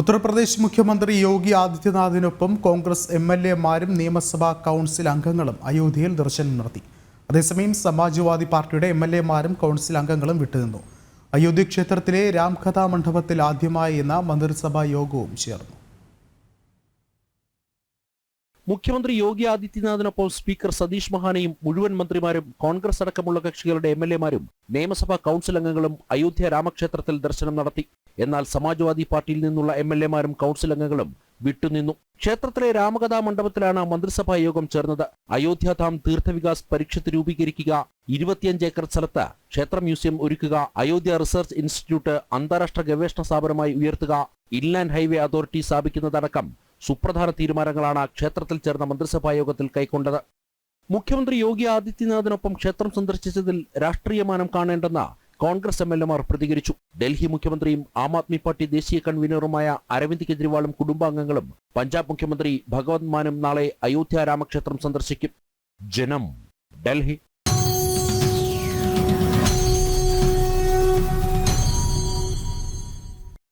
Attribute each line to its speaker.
Speaker 1: ഉത്തർപ്രദേശ് മുഖ്യമന്ത്രി യോഗി ആദിത്യനാഥിനൊപ്പം Congress M L എമാരും നിയമസഭാ കൗൺസിൽ അംഗങ്ങളും അയോധ്യയിൽ ദർശനം നടത്തി. അതേസമയം സമാജ്വാദി പാർട്ടിയുടെ എം എൽ എമാരും കൗൺസിൽ അംഗങ്ങളും വിട്ടുനിന്നു. അയോധ്യ ക്ഷേത്രത്തിലെ രാംകഥാ മണ്ഡപത്തിൽ ആദ്യമായി എന്ന മന്ത്രിസഭാ യോഗവും ചേർന്നു.
Speaker 2: മുഖ്യമന്ത്രി യോഗി ആദിത്യനാഥിനൊപ്പം സ്പീക്കർ സതീഷ് മഹാനയും മുഴുവൻ മന്ത്രിമാരും കോൺഗ്രസ് അടക്കമുള്ള കക്ഷികളുടെ എം എൽ എമാരും നിയമസഭാ കൗൺസിൽ അംഗങ്ങളും അയോധ്യ രാമക്ഷേത്രത്തിൽ ദർശനം നടത്തി. എന്നാൽ സമാജ്വാദി പാർട്ടിയിൽ നിന്നുള്ള എം എൽ എമാരും കൗൺസിൽ അംഗങ്ങളും വിട്ടുനിന്നു. ക്ഷേത്രത്തിലെ രാമകഥാ മണ്ഡപത്തിലാണ് മന്ത്രിസഭാ യോഗം ചേർന്നത്. അയോധ്യാധാം തീർത്ഥവികാസ് പരീക്ഷത്ത് രൂപീകരിക്കുക. ഇരുപത്തിയഞ്ച് ഏക്കർ സ്ഥലത്ത് ക്ഷേത്ര മ്യൂസിയം ഒരുക്കുക. അയോധ്യ റിസർച്ച് ഇൻസ്റ്റിറ്റ്യൂട്ട് അന്താരാഷ്ട്ര ഗവേഷണ സ്ഥാപനമായി ഉയർത്തുക. ഇൻലാൻഡ് ഹൈവേ അതോറിറ്റി സ്ഥാപിക്കുന്നതടക്കം സുപ്രധാന തീരുമാനങ്ങളാണ് ക്ഷേത്രത്തിൽ ചേർന്ന മന്ത്രിസഭാ യോഗത്തിൽ കൈക്കൊണ്ടത്. മുഖ്യമന്ത്രി യോഗി ആദിത്യനാഥിനൊപ്പം ക്ഷേത്രം സന്ദർശിച്ചതിൽ രാഷ്ട്രീയമാനം കാണേണ്ടെന്ന കോൺഗ്രസ് എം എൽ എമാർ പ്രതികരിച്ചു. ഡൽഹി മുഖ്യമന്ത്രിയും ആം ആദ്മി പാർട്ടി ദേശീയ കൺവീനറുമായ അരവിന്ദ് കെജ്രിവാളും കുടുംബാംഗങ്ങളും പഞ്ചാബ് മുഖ്യമന്ത്രി ഭഗവത് മാനും നാളെ അയോധ്യ രാമക്ഷേത്രം സന്ദർശിക്കും. ജനം ഡൽഹി.